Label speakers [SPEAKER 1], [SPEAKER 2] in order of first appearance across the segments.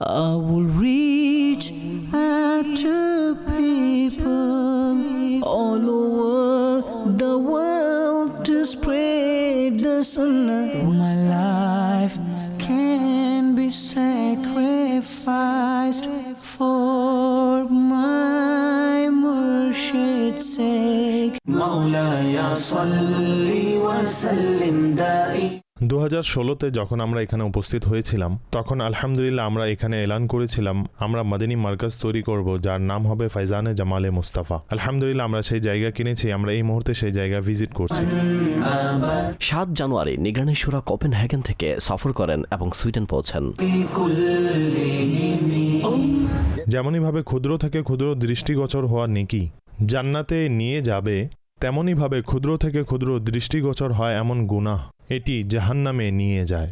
[SPEAKER 1] I will reach out to people all over the world to spread the sunnah. My life can be sacrificed for my Murshid's sake. مولاي صل وسلم دائما
[SPEAKER 2] দু হাজার ষোলোতে যখন আমরা এখানে উপস্থিত হয়েছিলাম তখন আলহামদুলিল্লাহ আমরা এখানে এলান করেছিলাম আমরা মাদিনী মার্কাজ তৈরি করব যার নাম হবে ফাইজানে জামালে মুস্তাফা। আলহামদুলিল্লাহ আমরা সেই জায়গা কিনেছি আমরা এই মুহূর্তে সেই জায়গা ভিজিট করছি।
[SPEAKER 3] সাত জানুয়ারি নিগরানি সুরা কোপেন হ্যাগেন থেকে সফর করেন এবং সুইডেন পৌঁছেন।
[SPEAKER 2] যেমনইভাবে ক্ষুদ্র থেকে ক্ষুদ্র দৃষ্টিগোচর হওয়া নেকি জান্নাতে নিয়ে যাবে তেমনইভাবে ক্ষুদ্র থেকে ক্ষুদ্র দৃষ্টিগোচর হয় এমন গুনাহ। এটি জাহান্নামে নিয়ে যায়।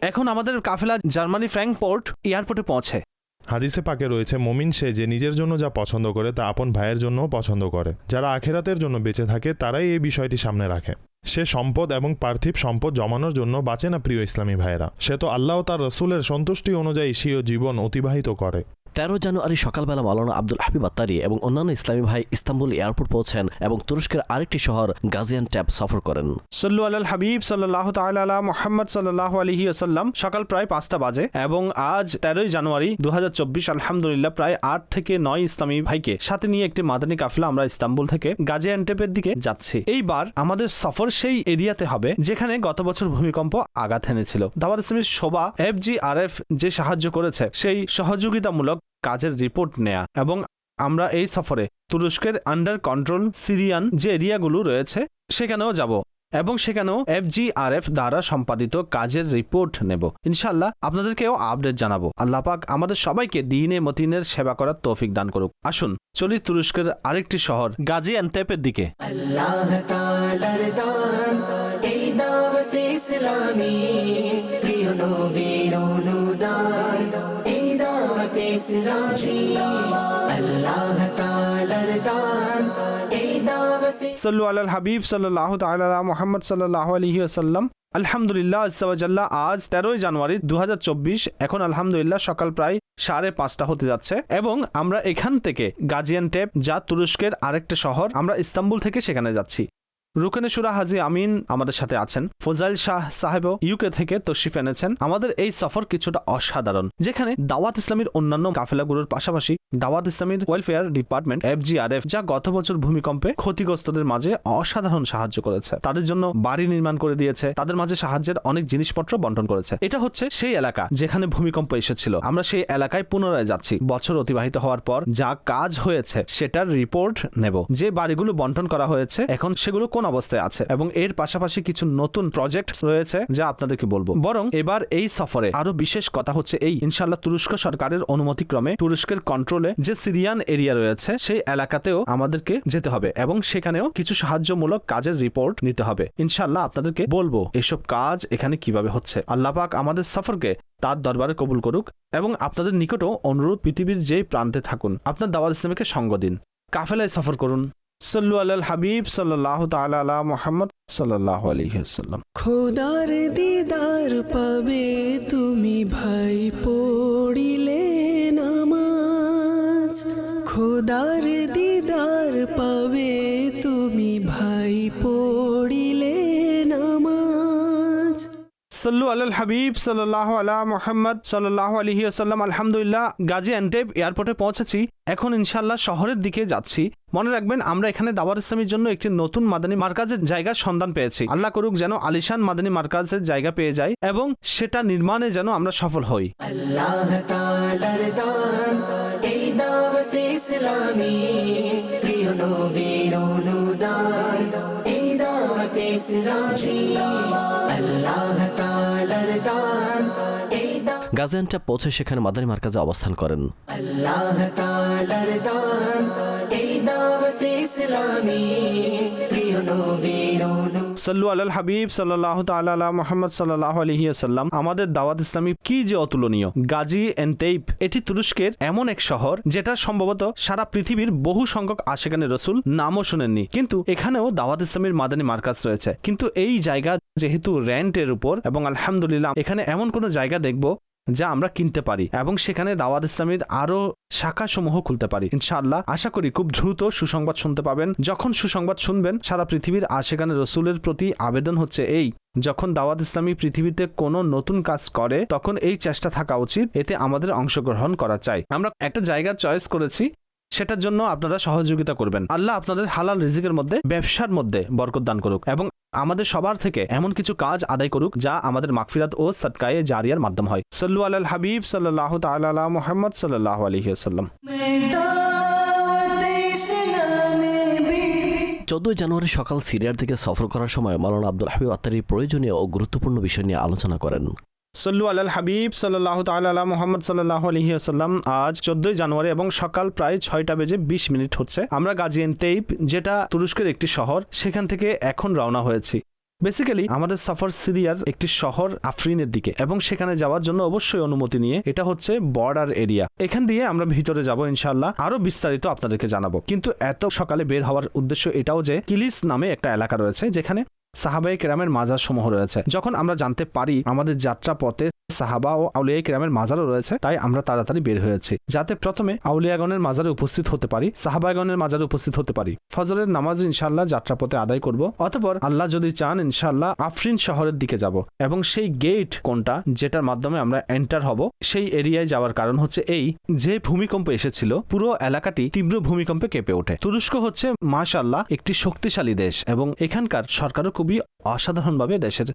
[SPEAKER 4] এখন আমাদের কাফেলা জার্মানি ফ্র্যাঙ্কফোর্ট এয়ারপোর্টে পৌঁছে।
[SPEAKER 2] হাদিসে পাকে রয়েছে মমিন সে যে নিজের জন্য যা পছন্দ করে তা আপন ভাইয়ের জন্যও পছন্দ করে। যারা আখেরাতের জন্য বেঁচে থাকে তারাই এই বিষয়টি সামনে রাখে। সে সম্পদ এবং পার্থিব সম্পদ জমানোর জন্য বাঁচে না প্রিয় ইসলামী ভাইয়েরা। সে তো আল্লাহ তার রসুলের সন্তুষ্টি অনুযায়ী স্বীয় জীবন অতিবাহিত করে।
[SPEAKER 3] তেরো জানুয়ারি সকালবেলা মাওলানা আব্দুল হাবিব আত্তারি এবং অন্যান্য ইসলামী ভাই ইস্তাম্বুল এয়ারপোর্ট পৌঁছেন এবং তুরস্কের আরেকটি শহর গাজিয়ান ট্যাপ সফর করেন।
[SPEAKER 4] সল্লু আল হাবিব সাল্লাহ তাল্লাহ মোহাম্মদ সাল্লাহ আলহি আসাল্লাম সকাল প্রায় পাঁচটা বাজে এবং আজ তেরোই জানুয়ারি দুহাজার চব্বিশ, আলহামদুলিল্লাহ প্রায় আট থেকে নয় ইসলামী ভাইকে সাথে নিয়ে একটি মাদানী কাফলা আমরা ইস্তাম্বুল থেকে গাজিয়ান্টেপের দিকে যাচ্ছি। এইবার আমাদের সফর সেই এরিয়াতে হবে যেখানে গত বছর ভূমিকম্প আঘাত এনেছিল। দাওয়ার ইসলামীর শোভা, এফ জি আর এফ যে সাহায্য করেছে, সেই সহযোগিতামূলক কাজের রিপোর্ট নেয়া এবং আমরা এই সফরে তুরস্কের আন্ডার কন্ট্রোল সিরিয়ান যে এরিয়াগুলো রয়েছে সেখানেও যাব এবং সেখানেও এফজিআরএফ দ্বারা সম্পাদিত কাজের রিপোর্ট নেব। ইনশাল্লাহ আপনাদেরকেও আপডেট জানাব। আল্লাহ পাক আমাদের সবাইকে দিনে মতিনের সেবা করার তৌফিক দান করুক। আসুন, চলি তুরস্কের আরেকটি শহর, গাজী অ্যান্তেপের দিকে।
[SPEAKER 1] আল্লাহ
[SPEAKER 4] সাল্লু আল হাবিব সাল্লাহ তাল্লাহ মোহাম্মদ সাল্লাহ আলহি আসাল্লাম আলহামদুলিল্লাহ আজ্জাওয়াজাল্লাহ আজ তেরোই জানুয়ারি দু হাজার চব্বিশ, এখন আলহামদুলিল্লাহ সকাল প্রায় সাড়ে পাঁচটা হতে যাচ্ছে। এবং আমরা এখান থেকে গাজিয়ানটেপ যা তুরস্কের আরেকটা শহর, আমরা ইস্তাম্বুল থেকে সেখানে যাচ্ছি। রুকেনেশুরা হাজি আমিন আমাদের সাথে আছেন। ফজাইল শাহ সাহেবও ইউকে থেকে তশরিফ এনেছেন। আমাদের এই সফর কিছুটা অসাধারণ। যেখানে দাওয়াত ইসলামীর অন্যান্য কাফেলাগুলোর পাশাপাশি দাওয়াত ইসলামীর ওয়েলফেয়ার ডিপার্টমেন্ট এফজিআরএফ যা গত বছর ভূমিকম্পে ক্ষতিগ্রস্তদের মাঝে অসাধারণ সাহায্য করেছে। তাদের জন্য বাড়ি নির্মাণ করে দিয়েছে। তাদের মাঝে সাহায্যের অনেক জিনিসপত্র বন্টন করেছে। এটা হচ্ছে সেই এলাকা যেখানে ভূমিকম্প এসেছিল। আমরা সেই এলাকায় পুনরায় যাচ্ছি। বছর অতিবাহিত হওয়ার পর যা কাজ হয়েছে, সেটার রিপোর্ট নেব। যে বাড়িগুলো বন্টন করা হয়েছে, এখন সেগুলো কোন অবস্থায় আছে এবং এর পাশাপাশি কিছু নতুন প্রজেক্ট রয়েছে যা আপনাদেরকে বলব। বরং এবার এই সফরে আরও বিশেষ কথা হচ্ছে এই ইনশাল্লাহ তুরস্ক সরকারের অনুমতিক্রমে তুরস্কের কন্ট্রোলে যে সিরিয়ান এরিয়া রয়েছে, সেই এলাকাতেও আমাদেরকে যেতে হবে এবং সেখানেও কিছু সাহায্যমূলক কাজের রিপোর্ট নিতে হবে। ইনশাল্লাহ আপনাদেরকে বলব এসব কাজ এখানে কীভাবে হচ্ছে। আল্লাহ পাক আমাদের সফরকে তার দরবারে কবুল করুক এবং আপনাদের নিকটও অনুরোধ পৃথিবীর যে প্রান্তে থাকুন, আপনার দাওয়ার ইসলামীকে সঙ্গ দিন। কাফেলায় সফর করুন। সাল্লু আল হাবিব সাল্লাহ তালা আলা মোহাম্মদ সাল্লাহ আলহিহাল্লাম
[SPEAKER 5] খোদার দিদার পাবে তুমি ভাই, পড়িলে নামাজ। খোদার দিদার পাবে তুমি ভাই, পড়িলে
[SPEAKER 4] সাল্লু আল হাবিব সাল্লাহ আলা মোহাম্মদ সাল্লাহ আলহি আসাল্লাম আলহামদুলিল্লাহ, গাজী অ্যান্টেপ এয়ারপোর্টে পৌঁছেছি। এখন ইনশাল্লাহ শহরের দিকে যাচ্ছি। মনে রাখবেন, আমরা এখানে দাওয়ার ইসলামের জন্য একটি নতুন মাদানী মার্কাজের জায়গার সন্ধান পেয়েছি। আল্লাহ করুক যেন আলিশান মাদানী মার্কাজের জায়গা পেয়ে যাই এবং সেটা নির্মাণে যেন আমরা সফল হই।
[SPEAKER 1] আল্লাহ তাআলার দান এই দাওয়াত ইসলামী প্রিয় নবীর অনুদান এই দাওয়াত ইসলামী আল্লাহ তাআলার দান এই দাওয়াত
[SPEAKER 3] গাজিয়ান ট্যাপ পৌঁছে সেখানে মাদারী মার্কাজে অবস্থান করেন।
[SPEAKER 1] আল্লাহ দান, এই ইসলামী।
[SPEAKER 4] সাল্লু আল হাবিব সাল্লাহ তাল্লাহ মোহাম্মদ সাল্লাহ আলহিয়াসাল্লাম আমাদের দাওয়াত ইসলামী কি যে অতুলনীয়। গাজী এন্ড তেইপ, এটি তুরস্কের এমন এক শহর যেটা সম্ভবত সারা পৃথিবীর বহু সংখ্যক আশেখানে রসুল নামও শুনেননি। কিন্তু এখানেও দাওয়াত ইসলামীর মাদানী মার্কাজ রয়েছে। কিন্তু এই জায়গা যেহেতু রেন্টের উপর এবং আলহামদুলিল্লাহ এখানে এমন কোনো জায়গা দেখব যা আমরা কিনতে পারি এবং সেখানে দাওয়াত ইসলামীর আরও শাখাসমূহ খুলতে পারি। ইনশাআল্লাহ, আশা করি খুব দ্রুত সুসংবাদ শুনতে পাবেন। যখন সুসংবাদ শুনবেন, সারা পৃথিবীর আর সেখানে রসুলের প্রতি আবেদন হচ্ছে এই, যখন দাওয়াত ইসলামী পৃথিবীতে কোনো নতুন কাজ করে, তখন এই চেষ্টা থাকা উচিত। এতে আমাদের অংশগ্রহণ করা চাই। আমরা একটা জায়গা চয়েস করেছি সেটার জন্য আপনারা সহযোগিতা করবেন। আল্লাহ আপনাদের হালাল রিজিকের মধ্যে, ব্যবসার মধ্যে বরকত দান করুক এবং আমাদের সবার থেকে এমন কিছু কাজ আদায় করুক যা আমাদের মাকফিরাত ও সৎকায়ে জারিয়ার মাধ্যম হয়। সল্লু আল হাবিব সাল্লাহ তাল্লাহ মোহাম্মদ সাল্লাহ
[SPEAKER 1] আলহিহাসাল্লাম
[SPEAKER 3] চোদ্দই জানুয়ারি সকাল সিরিয়ার থেকে সফর করার সময় মালানা আব্দুল হাবিব আত্মারির প্রয়োজনীয় ও গুরুত্বপূর্ণ বিষয় নিয়ে আলোচনা করেন।
[SPEAKER 4] সল্লু আল হাবিব সাল্লাহ তাল্লাহ মোহাম্মদ সাল্লাহ আলহিহাল্লাম আজ চোদ্দই জানুয়ারি এবং সকাল প্রায় ছয়টা বেজে বিশ মিনিট হচ্ছে। আমরা গাজিয়ান তেইপ, যেটা তুরস্কের একটি শহর, সেখান থেকে এখন রওনা হয়েছি। বেসিক্যালি আমাদের সফর সিরিয়ার একটি শহর আফরিনের দিকে এবং সেখানে যাওয়ার জন্য অবশ্যই অনুমতি নিয়ে এটা হচ্ছে বর্ডার এরিয়া এখান দিয়ে আমরা ভিতরে যাব ইনশাল্লাহ আরও বিস্তারিত আপনাদেরকে জানাব। কিন্তু এত সকালে বের হওয়ার উদ্দেশ্য এটাও যে কিলিস নামে একটা এলাকা রয়েছে, যেখানে সাহাবাই কেরামের মাজার সমূহ রয়েছে। যখন আমরা জানতে পারি আমাদের যাত্রা পথে সাহাবা ও আউলিয়া কেরামের মাজারও রয়েছে, তাই আমরা তাড়াতাড়ি বের হয়েছি। যাতে প্রথমে আউলিয়াগণের মাজারে উপস্থিত হতে পারি, সাহাবাগণের মাজারে উপস্থিত হতে পারি। ফজরের নামাজ ইনশাল্লাহ যাত্রাপথে আদায় করব, অতপর আল্লাহ যদি চান ইনশাল্লাহ আফরিন শহরের দিকে যাব এবং সেই গেট কোনটা যেটার মাধ্যমে আমরা এন্টার হব, সেই এরিয়ায় যাওয়ার কারণ হচ্ছে এই যে ভূমিকম্প এসেছিল, পুরো এলাকাটি তীব্র ভূমিকম্পে কেঁপে ওঠে। তুরস্ক হচ্ছে মাশাল্লাহ একটি শক্তিশালী দেশ এবং এখানকার সরকারও খুবই অসাধারণভাবে দেশের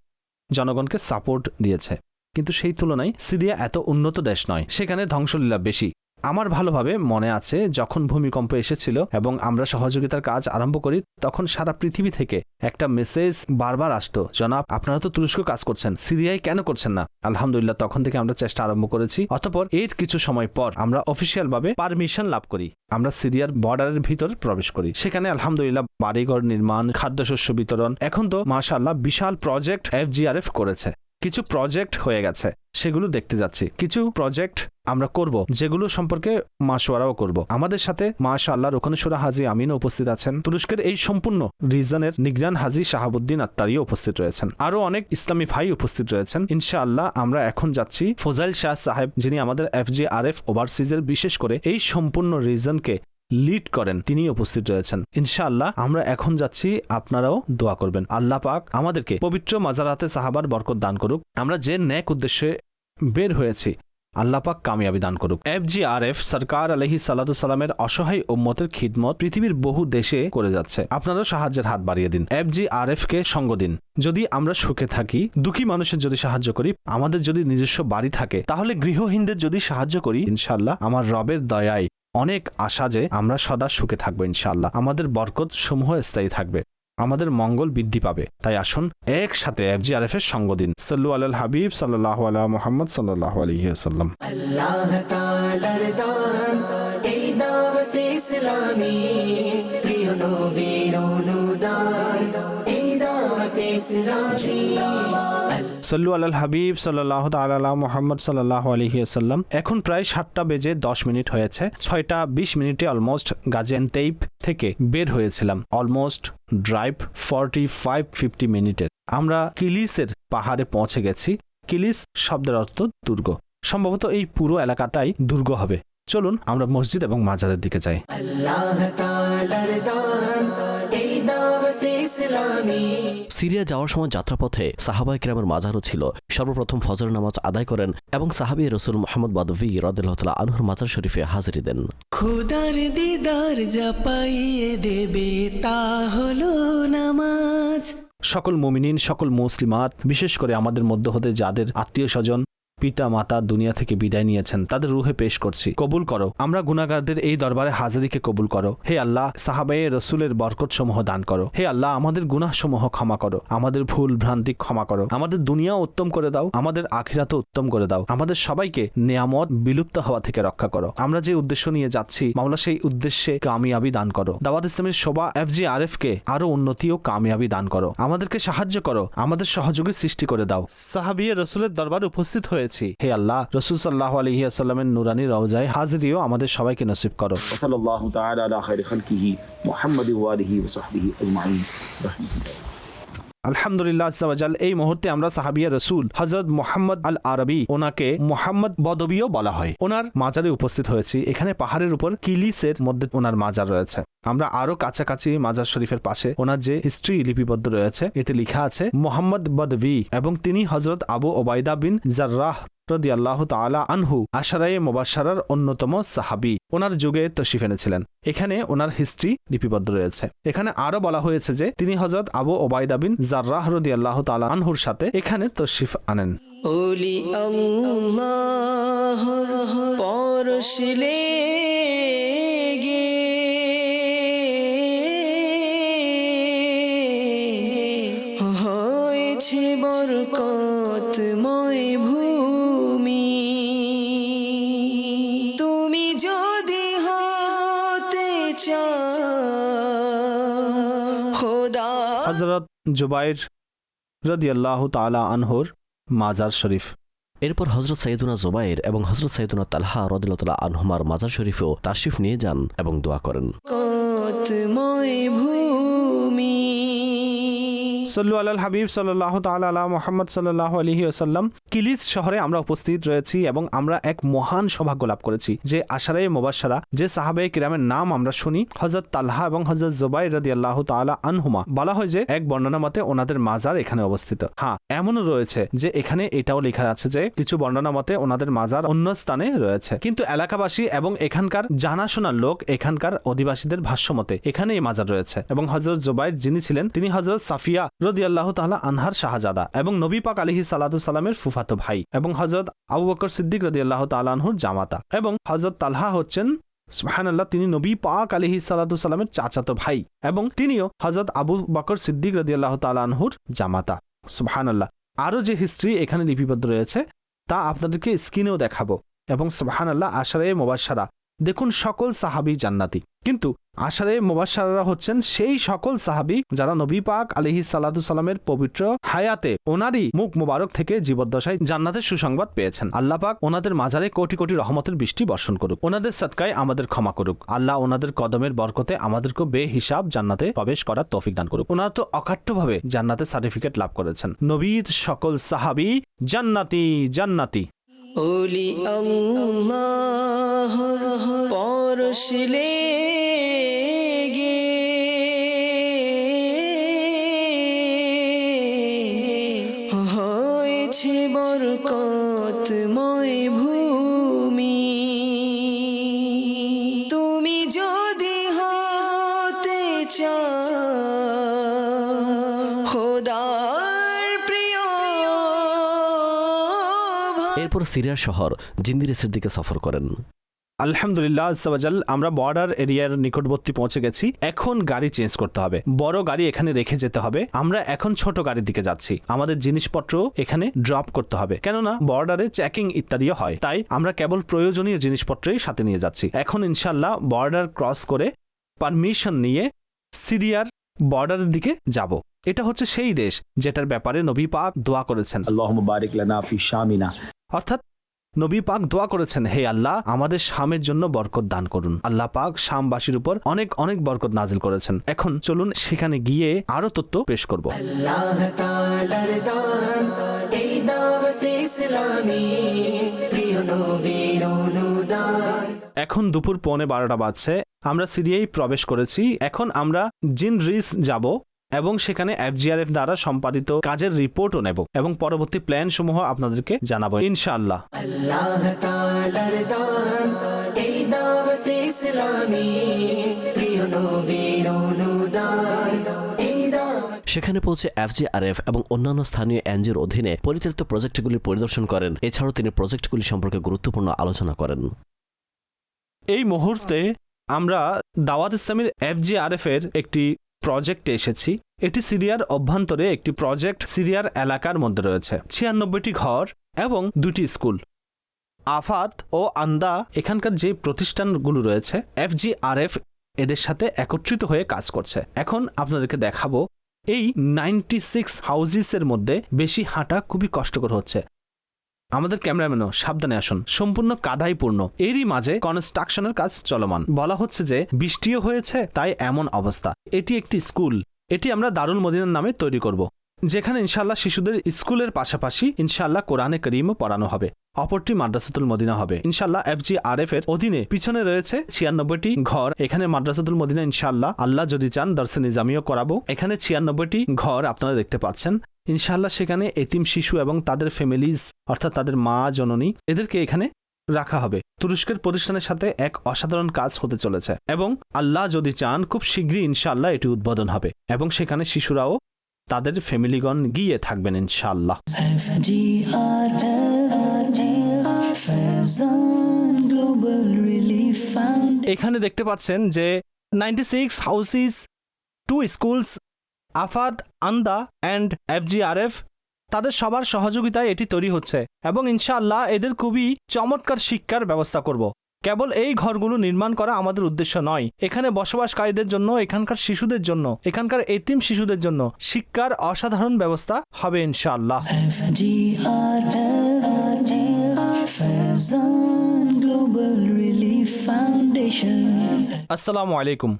[SPEAKER 4] জনগণকে সাপোর্ট দিয়েছে। কিন্তু সেই তুলনায় সিরিয়া এত উন্নত দেশ নয়, সেখানে ধ্বংসলীলা বেশি। আমার ভালোভাবে মনে আছে, যখন ভূমিকম্প এসেছিল এবং আমরা সহযোগিতার কাজ আরম্ভ করি, তখন সারা পৃথিবী থেকে একটা মেসেজ বারবার আসতো, জনাব, আপনারা তো তুরস্ক কাজ করছেন, সিরিয়ায় কেন করছেন না? আলহামদুলিল্লাহ, তখন থেকে আমরা চেষ্টা আরম্ভ করেছি। অতপর এর কিছু সময় পর আমরা অফিসিয়ালভাবে পারমিশন লাভ করি। আমরা সিরিয়ার বর্ডারের ভিতর প্রবেশ করি। সেখানে আলহামদুলিল্লাহ বাড়িঘর নির্মাণ, খাদ্যশস্য বিতরণ, এখন তো মাশাআল্লাহ বিশাল প্রজেক্ট এফজিআরএফ করেছে। কিছু প্রজেক্ট হয়ে গেছে, সেগুলো দেখতে যাচ্ছি। কিছু প্রজেক্ট আমরা করব, যেগুলো সম্পর্কে মাসোয়ারাও করব। আমাদের সাথে মাশা আল্লাহর ওখানে সুরা হাজি আমিনও উপস্থিত আছেন। তুরস্কের এই সম্পূর্ণ রিজনের নিগরান হাজি শাহাবুদ্দিন আত্মারিও উপস্থিত রয়েছেন। আরও অনেক ইসলামী ভাই উপস্থিত রয়েছেন। ইনশাআল্লাহ আমরা এখন যাচ্ছি ফজাইল শাহ সাহেব, যিনি আমাদের এফ জি আর এফ ওভারসিজের বিশেষ করে এই সম্পূর্ণ রিজনকে লিড করেন তিনি উপস্থিত রয়েছেন। ইনশাআল্লাহ, আমরা এখন যাচ্ছি, আপনারাও দোয়া করবেন। আল্লাহ পাক আমাদেরকে পবিত্র মাজারাতে সাহাবার বরকত দান করুক। আমরা যে ন্যাক উদ্দেশ্যে বের হয়েছি, আল্লাহ পাক কামিয়াবি দান করুক। এফ জি আর এফ, সরকার আলহি সাল্লামের অসহায় উম্মতের খিদমত পৃথিবীর বহু দেশে করে যাচ্ছে। আপনারাও সাহায্যের হাত বাড়িয়ে দিন। এফ জি আর এফ কে সঙ্গ দিন। যদি আমরা সুখে থাকি, দুঃখী মানুষের যদি সাহায্য করি, আমাদের যদি নিজস্ব বাড়ি থাকে, তাহলে গৃহহীনদের যদি সাহায্য করি ইনশাল্লাহ আমার রবের দয়ায় অনেক আশা যে আমরা সদা সুখে থাকব ইনশাআল্লাহ। আমাদের বরকত সমূহ স্থায়ী থাকবে। আমাদের মঙ্গল বৃদ্ধি পাবে। তাই আসুন একসাথে এফজিআরএফ এর সঙ্গ দিন। সল্লু আল হাবিব সাল্লাহ আলা মোহাম্মদ সাল্লাহ
[SPEAKER 5] আল্লাহ ইসলামী। প্রিয়
[SPEAKER 4] সল্লু আল হাবিব সাল্লাহ তাল্লাহ মোহাম্মদ সাল্লাহ আলহিহাল্লাম এখন প্রায় সাতটা বেজে দশ মিনিট হয়েছে। ছয়টা বিশ মিনিটে অলমোস্ট গাজেন তেইপ থেকে বের হয়েছিলাম। Almost drive forty five fifty মিনিটের। আমরা কিলিসের পাহাড়ে পৌঁছে গেছি। কিলিস শব্দের অর্থ দুর্গ। সম্ভবত এই পুরো এলাকাটাই দুর্গ হবে। চলুন আমরা মসজিদ এবং মাজারের দিকে যাই।
[SPEAKER 5] আল্লাহ ইসলামী।
[SPEAKER 3] সিরিয়া যাওয়ার সময় যাত্রাপথে সাহাবাই কিরামের মাজারও ছিল। সর্বপ্রথম ফজর নামাজ আদায় করেন এবং সাহাবি রসুল মোহাম্মদ বাদভি রদুল্লাহ আনহুর মাজার শরীফে হাজিরি দেন।
[SPEAKER 5] খুদার দিদার যা পাইয়ে দেবে তা হলো নামাজ।
[SPEAKER 4] সকল মুমিনিন সকল মুসলিমাত বিশেষ করে আমাদের মধ্য হতে যাদের আত্মীয় স্বজন পিতা, মাতা দুনিয়া থেকে বিদায় নিয়েছেন। তাদের রুহে পেশ করছি। কবুল করো। আমরা গুনাগারদের এই দরবারে হাজারিকে কবুল করো। হে আল্লাহ, সাহাবায়ে রসুলের বরকত সমূহ দান করো। হে আল্লাহ, আমাদের গুনাহ সমূহ ক্ষমা করো। আমাদের ভুল ভ্রান্তি ক্ষমা করো। আমাদের দুনিয়া উত্তম করে দাও। আমাদের আখিরাতও উত্তম করে দাও। আমাদের সবাইকে নিয়ামত বিলুপ্ত হওয়া থেকে রক্ষা করো। আমরা যে উদ্দেশ্য নিয়ে যাচ্ছি, মাওলা সেই উদ্দেশ্যে কামিয়াবি দান করো। দাওয়াত ইসলামের শোভা এফ জি আর কে আরও উন্নতি ও কামিয়াবি দান করো। আমাদেরকে সাহায্য করো। আমাদের সহযোগী সৃষ্টি করে দাও। সাহাবিয়ে রসুলের দরবারে উপস্থিত হয়েছি হে আল্লাহ, রসুল সাল্লাহ আলহিয়াসাল্লামের নুরানি রওজায় হাজরিও আমাদের সবাইকে নসিব করো।
[SPEAKER 6] সাল্লাহ তাআলা
[SPEAKER 4] আলহামদুলিল্লাহ আজাল এই মুহূর্তে আমরা সাহাবিয়া রসুল হজরত মোহাম্মদ আল আরবি ওনাকে মোহাম্মদ বদবিও বলা হয়। ওনার মাজারে উপস্থিত হয়েছি। এখানে পাহাড়ের উপর কিলিসের মধ্যে ওনার মাজার রয়েছে। আমরা আরও কাছাকাছি মাজার শরীফের পাশে ওনার যে হিস্ট্রি লিপিবদ্ধ রয়েছে, এতে লিখা আছে, মোহাম্মদ বদবি এবং তিনি হজরত আবু ওবায়দা বিন জার্রাহ রদি আল্লাহ তালা আনহু আশারায়ে মোবাসারার অন্যতম সাহাবি। ওনার যুগে তশিফ এনেছিলেন। এখানে ওনার হিস্ট্রি লিপিবদ্ধ রয়েছে। এখানে আরও বলা হয়েছে যে তিনি হজরত আবু ওবায়দা বিন জার্রাহ রদি আল্লাহ তালা আনহুর সাথে এখানে তশিফ আনেন।
[SPEAKER 5] পরশলে
[SPEAKER 4] হজরত জুবাইর রদি আল্লাহ তালা আনহর মাজার শরীফ।
[SPEAKER 3] এরপর হজরত সাইদুনা জুবাইর এবং হজরত সাইদুনা তালহা রদিল্লা আনহুমার মাজার শরীফেও তাশিফ নিয়ে যান এবং দোয়া করেন।
[SPEAKER 5] কতময় ভূমি
[SPEAKER 4] সল্লু আল হাবিব সাল্লাহ তালা আলা মোহাম্মদ সাল্লাহ আলহি আসাল্লাম কিলিস শহরে আমরা উপস্থিত রয়েছি এবং আমরা এক মহান সৌভাগ্য লাভ করেছি যে আশারে মোবাসারা যে সাহাবে কিরামের নাম আমরা শুনি হজরত তালহা এবং হজরত জোবাই রদি আল্লাহ তালা আনহুমা। বলা হয় যে এক বর্ণনা মতে ওনাদের মাজার এখানে অবস্থিত। হ্যাঁ এমনও রয়েছে যে এখানে এটাও লেখা আছে যে কিছু বর্ণনা মতে ওনাদের মাজার অন্য স্থানে রয়েছে। কিন্তু এলাকাবাসী এবং এখানকার জানাশোনা লোক, এখানকার অধিবাসীদের ভাষ্য মতে এখানে এই মাজার রয়েছে। এবং হজরত জোবাইর যিনি ছিলেন, তিনি হজরত সাফিয়া রদি আল্লাহ তাহলা আনহার শাহজাদা এবং নবী পাক আলহি সালামের ফুফাতো ভাই এবং হজরত আবু বকর সিদ্দিক রদি আল্লাহ তালাহুর জামাতা এবং হজরত তালহা হচ্ছেন, সুবহানাল্লাহ, তিনি নবী পাক আলহি সালামের চাচাতো ভাই এবং তিনিও হজরত আবু বকর সিদ্দিক রদি আল্লাহ তালাহুর জামাতা, সুবহানাল্লাহ। আরও যে হিস্ট্রি এখানে লিপিবদ্ধ রয়েছে, তা আপনাদেরকে স্ক্রিনেও দেখাবো এবং সুবহানাল্লাহ আশারে মোবাসারা দেখুন সকল সাহাবি জান্নাতি। কিন্তু আশারে মোবাসারা হচ্ছেন সেই সকল সাহাবি যারা নবী পাক আলহি সালামের পবিত্র হায়াতে ওনারই মুখ মোবারক থেকে জীবদ্দশায় জান্নাতের সুসংবাদ পেয়েছেন। আল্লাহ পাক ওনাদের মাজারে কোটি কোটি রহমতের বৃষ্টি বর্ষণ করুক। ওনাদের সৎকায় আমাদের ক্ষমা করুক। আল্লাহ ওনাদের কদমের বরকতে আমাদেরকে বে হিসাব জান্নাতে প্রবেশ করার তৌফিক দান করুক। ওনারা তো অকাট্যভাবে জান্নাতের সার্টিফিকেট লাভ করেছেন। নবীর সকল সাহাবি জান্নাতি জান্নাতি।
[SPEAKER 5] ওলি আল্লাহ পরশলে
[SPEAKER 3] সিরিয়া শহর জিন্দিরেসের দিকে সফর করেন।
[SPEAKER 4] আলহামদুলিল্লাহ সাবাজাল আমরা বর্ডার এরিয়ার নিকটবর্তী পৌঁছে গেছি। এখন গাড়ি চেঞ্জ করতে হবে। বড় গাড়ি এখানে রেখে যেতে হবে। আমরা এখন ছোট গাড়ির দিকে যাচ্ছি। আমাদের জিনিসপত্র এখানে ড্রপ করতে হবে। কেননা বর্ডারে চেকিং ইত্যাদিও হয়। তাই আমরা কেবল প্রয়োজনীয় জিনিসপত্রই সাথে নিয়ে যাচ্ছি। এখন ইনশাল্লাহ বর্ডার ক্রস করে পারমিশন নিয়ে সিরিয়ার বর্ডারের দিকে যাব। এটা হচ্ছে সেই দেশ যেটার ব্যাপারে নবী পাক দোয়া করেছেন।
[SPEAKER 6] আল্লাহ মুবারিক
[SPEAKER 4] অর্থাৎ নবী পাক দোয়া করেছেন হে আল্লাহ আমাদের শামের জন্য বরকত দান করুন। আল্লাহ পাক শামবাসীর উপর অনেক অনেক বরকত নাজিল করেছেন। এখন চলুন সেখানে গিয়ে আরও তথ্য পেশ করব। এখন দুপুর পৌনে বারোটা বাজছে আমরা সিরিয়ায় প্রবেশ করেছি। এখন আমরা জিন রিস যাব। এবং সেখানে এফজিআরএফ দ্বারা সম্পাদিত কাজের রিপোর্টও নেব এবং পরবর্তী প্ল্যান সমূহ আপনাদেরকে জানাব ইনশাআল্লাহ।
[SPEAKER 3] সেখানে পৌঁছে এফজিআরএফ এবং অন্যান্য স্থানীয় এনজিওর অধীনে পরিচালিত প্রজেক্টগুলি পরিদর্শন করেন। এছাড়াও তিনি প্রজেক্টগুলি সম্পর্কে গুরুত্বপূর্ণ আলোচনা করেন।
[SPEAKER 4] এই মুহূর্তে আমরা দাওয়াত ইসলামের এফজিআরএফ এর একটি প্রজেক্টে এসেছি। এটি সিরিয়ার অভ্যন্তরে একটি প্রজেক্ট সিরিয়ার এলাকার মধ্যে রয়েছে। ছিয়ানব্বইটি ঘর এবং দুটি স্কুল। আফাত ও আন্দা এখানকার যে প্রতিষ্ঠানগুলো রয়েছে, এফজিআরএফ এদের সাথে একত্রিত হয়ে কাজ করছে। এখন আপনাদেরকে দেখাবো, এই নাইনটি সিক্স হাউজিসের মধ্যে বেশি হাঁটা খুবই কষ্টকর হচ্ছে। আমাদের ক্যামেরাম্যানও সাবধানে আসুন। সম্পূর্ণ কাদাই পূর্ণ। এরই মাঝে কনস্ট্রাকশনের কাজ চলমান। বলা হচ্ছে যে, বৃষ্টিও হয়েছে, তাই এমন অবস্থা। এটি একটি স্কুল। এটি আমরা দারুল মদিনার নামে তৈরি করব। যেখানে ইনশাল্লাহ শিশুদের স্কুলের পাশাপাশি ইনশাল্লাহ কোরআনে করিমও পড়ানো হবে। অপরটি মাদ্রাসাতুল মদিনা হবে। ইনশাল্লাহ এফজি আর এফ এর অধীনে পিছনে রয়েছে ছিয়ানব্বইটি ঘর। এখানে মাদ্রাসাতুল মদিনা ইনশাল্লাহ আল্লাহ যদি চান দর্শে নিজামিও করাবো। এখানে ছিয়ানব্বইটি ঘর আপনারা দেখতে পাচ্ছেন। ইনশাল্লাহ সেখানে এতিম শিশু এবং তাদের ফ্যামিলিজ, অর্থাৎ তাদের মা, জননী, এদেরকে এখানে রাখা হবে তুরস্কের প্রতিষ্ঠানের সাথে এক অসাধারণ কাজ হতে চলেছে এবং আল্লাহ যদি চান, খুব শীঘ্রই ইনশাল্লাহ এটি উদ্বোধন হবে এবং সেখানে শিশুরাও তাদের ফ্যামিলিগণ গিয়ে থাকবেন
[SPEAKER 1] ইনশাল্লাহ.
[SPEAKER 4] এখানে দেখতে পাচ্ছেন যে ninety six houses two schools AFAD আন্দা অ্যান্ড এফজিআরএফ তাদের সবার সহযোগিতায় এটি তৈরি হচ্ছে এবং ইনশাআল্লাহ এদের খুবই চমৎকার শিক্ষার ব্যবস্থা করব কেবল এই ঘরগুলো নির্মাণ করা আমাদের উদ্দেশ্য নয় এখানে বসবাসকারীদের জন্য এখানকার শিশুদের জন্য এখানকার এতিম শিশুদের জন্য শিক্ষার অসাধারণ ব্যবস্থা হবে ইনশাআল্লাহ আসসালামু আলাইকুম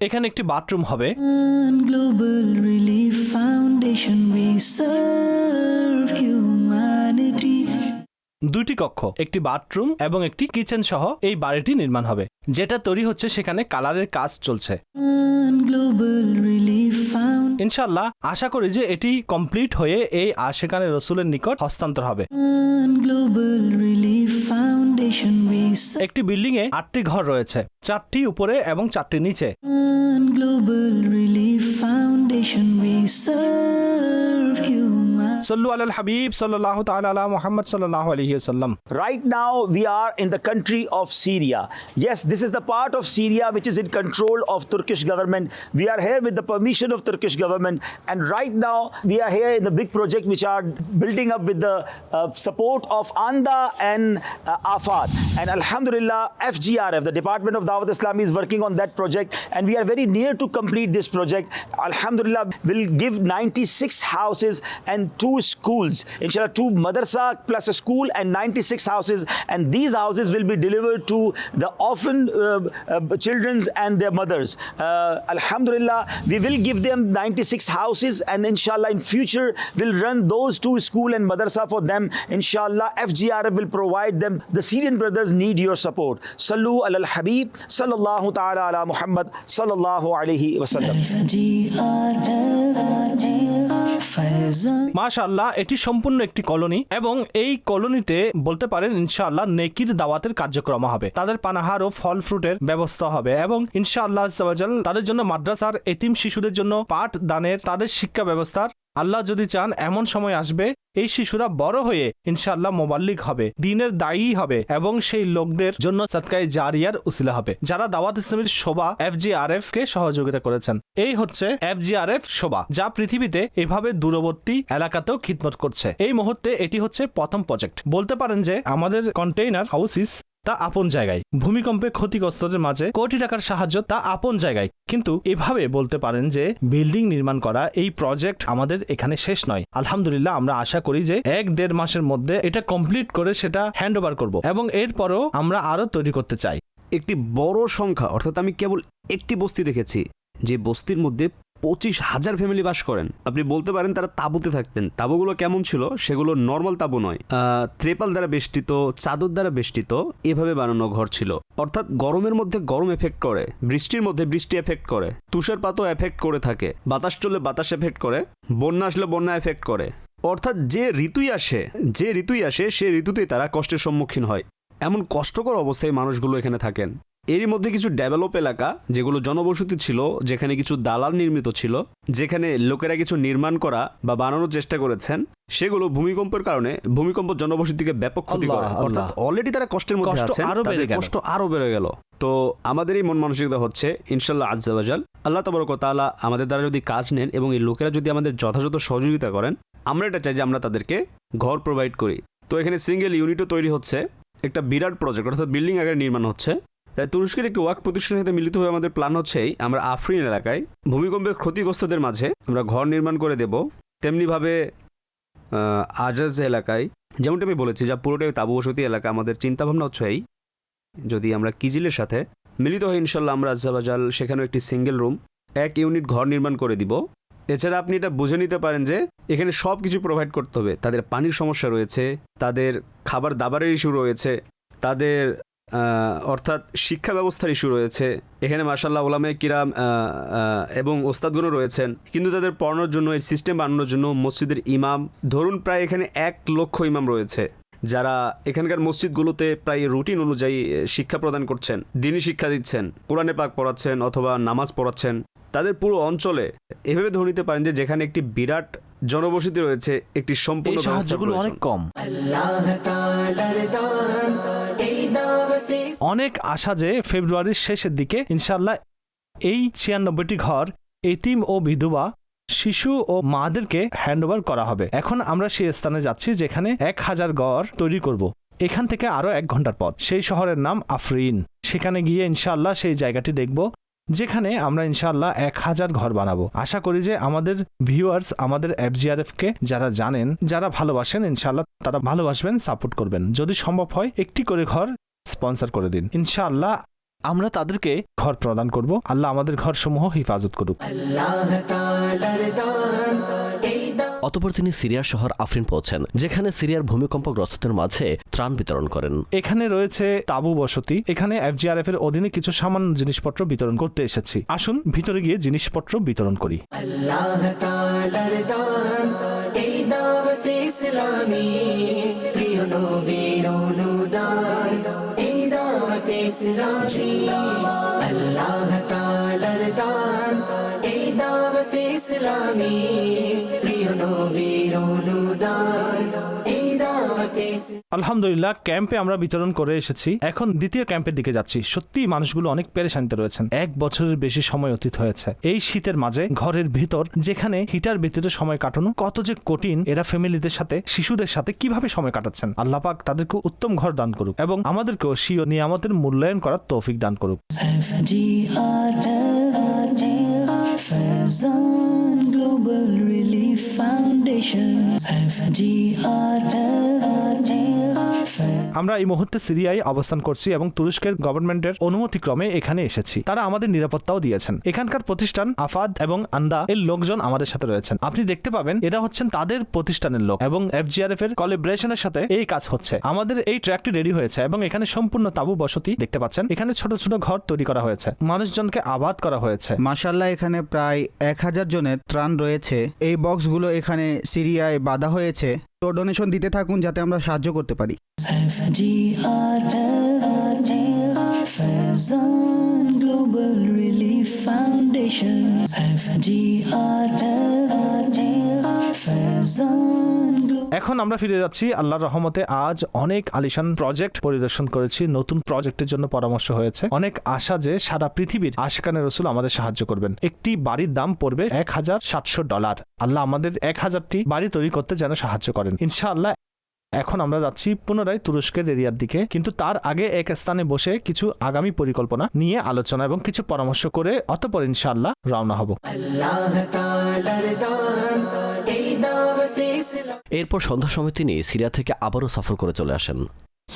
[SPEAKER 4] এখানে একটি বাথরুম হবে।
[SPEAKER 1] গ্লোবাল রিলিফ ফাউন্ডেশন
[SPEAKER 4] দুইটি কক্ষ একটি বাথরুম এবং একটি কিচেন সহ এই বাড়িটি নির্মাণ হবে। যেটা তৈরি হচ্ছে সেখানে কালারের কাজ চলছে. ইনশাল্লাহ আশা করি যে এটি কমপ্লিট হয়ে এই আশেকানে রসুলের নিকট হস্তান্তর হবে। একটি বিল্ডিং এ আটটি ঘর রয়েছে চারটি উপরে এবং চারটি নিচে।
[SPEAKER 1] Relief Foundation. Sallu
[SPEAKER 4] al Habib sallallahu ta'ala ala Muhammad sallallahu alayhi wasallam.
[SPEAKER 6] Right now we are in the country of Syria. Yes, this is the part of Syria which is in control of Turkish government. We are here with the permission of Turkish government and right now we are here in the big project which are building up with the uh, support of ANDA and uh, AFAD. And Alhamdulillah, FGRF, the Department of Dawat Islam is working on that project and we are very near to complete this project. Alhamdulillah, will give 96 houses and two schools. Inshallah, two madrasa plus a school and 96 houses. And these houses will be delivered to the orphan uh, uh, children's and their mothers. Uh, Alhamdulillah, we will give them 96 houses, and inshallah, in future, we'll run those two school and madrasa for them. Inshallah, FGRF will provide them. The Syrian brothers need your support. Sallu al Habib, sallallahu ta'ala ala Muhammad, sallallahu alayhi wa sallam.
[SPEAKER 4] মাশাআল্লাহ এটি সম্পূর্ণ একটি colony এবং এই কলোনিতে বলতে পারেন ইনশাআল্লাহ নেকির দাওয়াতের কার্যক্রম হবে। তাদের পানাহার ও ফল ফ্রুটের ব্যবস্থা হবে এবং ইনশাআল্লাহ তাদের জন্য মাদ্রাসার এতিম শিশুদের জন্য পাঠ দানের তাদের শিক্ষা ব্যবস্থার আল্লাহ যদি চান, এমন সময় আসবে, এই শিশুরা বড় হয়ে ইনশাআল্লাহ মোবাল্লিক হবে, দিনের দায়ী হবে এবং সেই লোকদের জন্য সৎকায় জারিয়ার উসিলা হবে। যারা দাওয়াত ইসলামের শোভা এফ জি আর এফ কে সহযোগিতা করেছেন, এই হচ্ছে এফ জি আর এফ শোভা, যা পৃথিবীতে এভাবে দূরবর্তী এলাকাতেও খিদমত করছে। এই মুহূর্তে এটি হচ্ছে প্রথম প্রজেক্ট। বলতে পারেন যে, আমাদের কন্টেইনার হাউসিস তা আপন জায়গায়। ভূমিকম্পে ক্ষতিগ্রস্তদের মাঝে কোটি টাকার সাহায্য তা আপন জায়গায়। কিন্তু এভাবে বলতে পারেন যে, বিল্ডিং নির্মাণ করা এই প্রজেক্ট আমাদের এখানে শেষ নয়। আলহামদুলিল্লাহ, আমরা আশা করি যে এক দেড় মাসের মধ্যে এটা কমপ্লিট করে সেটা হ্যান্ড ওভার করব এবং এরপরও আমরা আরও তৈরি করতে চাই।
[SPEAKER 7] একটি বড় সংখ্যা, অর্থাৎ আমি কেবল একটি বস্তি দেখেছি, যে বস্তির মধ্যে পঁচিশ হাজার ফ্যামিলি বাস করেন। আপনি বলতে পারেন তারা তাঁবুতে থাকতেন। তাঁবুগুলো কেমন ছিল? সেগুলো নর্মাল তাঁবু নয়। ত্রেপাল দ্বারা বেষ্টিত, চাদর দ্বারা বেষ্টিত, এভাবে বানানো ঘর ছিল। অর্থাৎ গরমের মধ্যে গরম এফেক্ট করে, বৃষ্টির মধ্যে বৃষ্টি এফেক্ট করে তুষারপাতও এফেক্ট করে থাকে। বাতাস চললে বাতাস এফেক্ট করে, বন্যা আসলে বন্যা এফেক্ট করে। অর্থাৎ যে ঋতুই আসে, যে ঋতুই আসে, সে ঋতুতেই তারা কষ্টের সম্মুখীন হয়। এমন কষ্টকর অবস্থায় মানুষগুলো এখানে থাকেন। এরই মধ্যে কিছু ডেভেলপ এলাকা যেগুলো জনবসতি ছিল যেখানে কিছু দালাল নির্মিত ছিল যেখানে লোকেরা কিছু নির্মাণ করা বা বানানোর চেষ্টা করেছেন সেগুলো ভূমিকম্পের কারণে ভূমিকম্প জনবসতিকে ব্যাপক ক্ষতি করে। অর্থাৎ অলরেডি তারা কষ্টের মধ্যে
[SPEAKER 4] কষ্ট
[SPEAKER 7] আছেন
[SPEAKER 4] আরও বেড়ে গেল।
[SPEAKER 7] তো আমাদের এই মন মানসিকতা হচ্ছে ইনশাল্লাহ আজাল আল্লাহ তবরক তাআলা আমাদের দ্বারা যদি কাজ নেন এবং এই লোকেরা যদি আমাদের যথাযথ সহযোগিতা করেন আমরা এটা চাই যে আমরা তাদেরকে ঘর প্রোভাইড করি। তো এখানে সিঙ্গেল ইউনিটও তৈরি হচ্ছে একটা বিরাট প্রজেক্ট অর্থাৎ বিল্ডিং আকারে নির্মাণ হচ্ছে। তাই তুরস্কের একটি ওয়াক প্রতিষ্ঠানের সাথে মিলিত হয়ে আমাদের প্ল্যান হচ্ছে আমরা আফরিন এলাকায় ভূমিকম্পের ক্ষতিগ্রস্তদের মাঝে আমরা ঘর নির্মাণ করে দেব। তেমনিভাবে আজাজ এলাকায়, যেমনটা আমি বলেছি, যা পুরোটাই তাবু বসতি এলাকা, আমাদের চিন্তাভাবনা হচ্ছে এই, যদি আমরা কিজিলের সাথে মিলিত হয়ে ইনশাল্লাহ আমরা আজাবাজাল সেখানেও একটি সিঙ্গেল রুম এক ইউনিট ঘর নির্মাণ করে দিব। এছাড়া আপনি এটা বুঝে নিতে পারেন যে, এখানে সব কিছু প্রোভাইড করতে হবে। তাদের পানির সমস্যা রয়েছে, তাদের খাবার দাবারের ইস্যু রয়েছে, তাদের অর্থাৎ শিক্ষা ব্যবস্থার ইস্যু রয়েছে। এখানে মার্শাল্লাহ ওলামে কিরাম এবং ওস্তাদগুনও রয়েছেন। কিন্তু তাদের পড়ানোর জন্য এই সিস্টেম বানানোর জন্য মসজিদের ইমাম ধরুন প্রায় এখানে এক লক্ষ ইমাম রয়েছে যারা এখানকার মসজিদগুলোতে প্রায় রুটিন অনুযায়ী শিক্ষা প্রদান করছেন দিনই শিক্ষা দিচ্ছেন কোরআনে পাক পড়াচ্ছেন অথবা নামাজ পড়াচ্ছেন। তাদের পুরো অঞ্চলে এভাবে ধরে নিতে পারেন যে যেখানে একটি বিরাট জনবসতি রয়েছে একটি সম্পূর্ণ
[SPEAKER 4] সাহায্যগুলো অনেক কম।
[SPEAKER 5] আল্লাহ
[SPEAKER 4] অনেক আশা যে ফেব্রুয়ারির শেষের দিকে ইনশাল্লাহ এই ছিয়ানব্বইটি ঘর, এতিম ও বিধবা, শিশু ও মাদেরকে হ্যান্ডওভার করা হবে। এখন আমরা সেই স্থানে যাচ্ছি যেখানে এক হাজার ঘর তৈরি করব। এখান থেকে আরও এক ঘণ্টার পথ। সেই শহরের নাম আফরিন। সেখানে গিয়ে ইনশাল্লাহ সেই জায়গাটি দেখব, যেখানে আমরা ইনশাল্লাহ এক হাজার ঘর বানাবো। আশা করি যে আমাদের ভিউয়ার্স আমাদের এফজিআরএফ কে যারা জানেন, যারা ভালোবাসেন ইনশাল্লাহ তারা ভালোবাসবেন সাপোর্ট করবেন। যদি সম্ভব হয়, একটি করে ঘর স্পন্সর করে দিন। ইনশাআল্লাহ আমরা তাদেরকে ঘর প্রদান করব। আল্লাহ আমাদের ঘর সমূহ হেফাজত করুক।
[SPEAKER 5] আল্লাহ তাআলার দান এই দাওয়াতে
[SPEAKER 3] অতপর তিনি সিরিয়ার শহর আফরিন পৌঁছেন যেখানে সিরিয়ার ভূমিকম্পগ্রস্তদের মাঝে ত্রাণ বিতরণ করেন।
[SPEAKER 4] এখানে রয়েছে তাবু বসতি এখানে এফজিআরএফ এর অধীনে কিছু সামান্য জিনিসপত্র বিতরণ করতে এসেছি। আসুন ভিতরে গিয়ে জিনিসপত্র বিতরণ করি।
[SPEAKER 5] আল্লাহ তাআলার দান এই দাওয়াতে ইসলামী প্রিয় নবীর ইসলামী আল্লাহ তালার দান এই দাওয়াত ইসলামী প্রিয় নবীর অনুদান
[SPEAKER 4] আলহামদুলিল্লাহ, ক্যাম্পে আমরা বিতরণ করে এসেছি। এখন দ্বিতীয় ক্যাম্পের দিকে যাচ্ছি। সত্যি মানুষগুলো অনেক পেরেশানিতে রয়েছেন। এক বছরের বেশি সময় অতীত হয়েছে। এই শীতের মাঝে ঘরের ভিতর, যেখানে হিটার ব্যতীত সময় কাটানো, কত যে কঠিন, এরা ফ্যামিলিদের সাথে, শিশুদের সাথে কীভাবে সময় কাটাচ্ছেন? আল্লাহ পাক তাদেরকে উত্তম ঘর দান করুক এবং আমাদেরকেও স্বীয় নিয়ামতের মূল্যায়ন করার তৌফিক দান করুক।
[SPEAKER 1] Global Relief Foundation FGRL
[SPEAKER 4] আমরা এই মুহূর্তে সিরিয়ায় অবস্থান করছি এবং তুরস্কের গভর্নমেন্টের অনুমতিক্রমে এখানে এসেছি। তারা আমাদের নিরাপত্তাও দিয়েছেন। এখানকার প্রতিষ্ঠান আফাদ এবং আন্দা এর লোকজন আমাদের সাথে রয়েছেন। আপনি দেখতে পাবেন এরা হচ্ছেন তাদের প্রতিষ্ঠানের লোক এবং এফজিআরএফ এর কলিব্রেশনের সাথে এই কাজ হচ্ছে। আমাদের এই ট্র্যাকটি রেডি হয়েছে এবং এখানে সম্পূর্ণ তাবু বসতি দেখতে পাচ্ছেন। এখানে ছোট ছোট ঘর তৈরি করা হয়েছে। মানুষজনকে আবাদ করা হয়েছে।
[SPEAKER 8] মাসাল্লাহ এখানে প্রায় এক হাজার জনের ত্রাণ রয়েছে। এই বক্সগুলো এখানে সিরিয়ায় বাধা হয়েছে। তো ডোনেশন দিতে থাকুন যাতে আমরা সাহায্য করতে পারি
[SPEAKER 4] এখন আমরা ফিরে যাচ্ছি আল্লাহর রহমতে। আজ অনেক আলিশান প্রজেক্ট পরিদর্শন করেছি, নতুন প্রজেক্টের জন্য পরামর্শ হয়েছে। অনেক আশা যে সারা পৃথিবীর আশিকানের রসুল আমাদের সাহায্য করবেন। একটি বাড়ির দাম পড়বে এক হাজার সাতশো ডলার। আল্লাহ আমাদের এক হাজারটি বাড়ি তৈরি করতে যেন সাহায্য করেন। ইনশাআল্লাহ, এখন আমরা যাচ্ছি পুনরায় তুরস্কের এরিয়ার দিকে। কিন্তু তার আগে এক স্থানে বসে কিছু আগামী পরিকল্পনা নিয়ে আলোচনা এবং কিছু পরামর্শ করে অতপর ইনশাআল্লাহ রওনা হব।
[SPEAKER 5] আল্লাহ
[SPEAKER 3] এরপর সন্ধ্যার সময় তিনি সিরিয়া থেকে আবারও সফর করে চলে আসেন।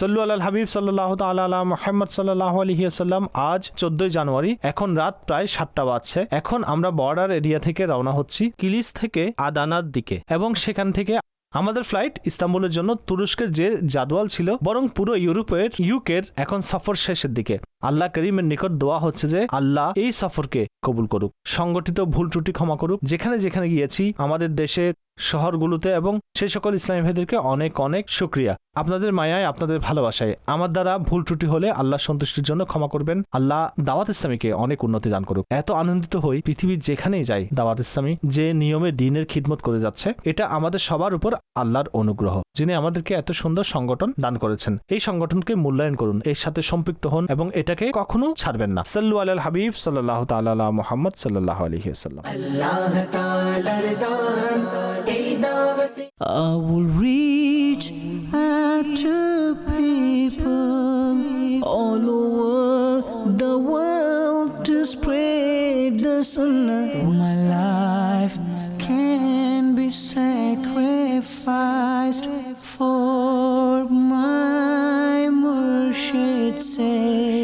[SPEAKER 4] সল্লু আল হাবিব সাল্লাহ তাল্লাহ মোহাম্মদ সাল্লাহ আলহিয়াসাল্লাম আজ চোদ্দই জানুয়ারি, এখন রাত প্রায় সাতটা বাজছে। এখন আমরা বর্ডার এরিয়া থেকে রওনা হচ্ছি কিলিস থেকে আদানার দিকে এবং সেখান থেকে আমাদের ফ্লাইট ইস্তাম্বুলের জন্য তুরস্কের যে জাদওয়াল ছিল, বরং পুরো ইউরোপের ইউকের এখন সফর শেষের দিকে। আল্লাহ করিমের নিকট দোয়া হচ্ছে যে, আল্লাহ এই সফরকে কবুল করুক, সংগঠিত ভুল ত্রুটি ক্ষমা করুক। যেখানে যেখানে গিয়েছি, আমাদের দেশের শহরগুলোতে এবং সেই সকল ইসলামী ভাইদেরকে অনেক অনেক শুক্রিয়া। আপনাদের মায়ায়, আপনাদের ভালোবাসায়। আমার দ্বারা ভুল ত্রুটি হলে আল্লাহ সন্তুষ্টির জন্য ক্ষমা করবেন। আল্লাহ দাওয়াত ইসলামীকে অনেক উন্নতি দান করুক। এত আনন্দিত হই পৃথিবীর যেখানেই যাই, দাওয়াত ইসলামী যে নিয়মে দিনের খিদমত করে যাচ্ছে, এটা আমাদের সবার উপর আল্লাহর অনুগ্রহ, যিনি আমাদেরকে এত সুন্দর সংগঠন দান করেছেন। এই সংগঠনকে মূল্যায়ন করুন, এর সাথে সম্পৃক্ত হন এবং এটাকে কখনো ছাড়বেন না। সাল্লু আল হাবিব সাল্লাহ তাল্লাহ মোহাম্মদ সাল্লাহ আলহিহাল্লাম
[SPEAKER 1] I will reach out to people all over the world to spread the sunnah. My life can be sacrificed for my Murshid's sake.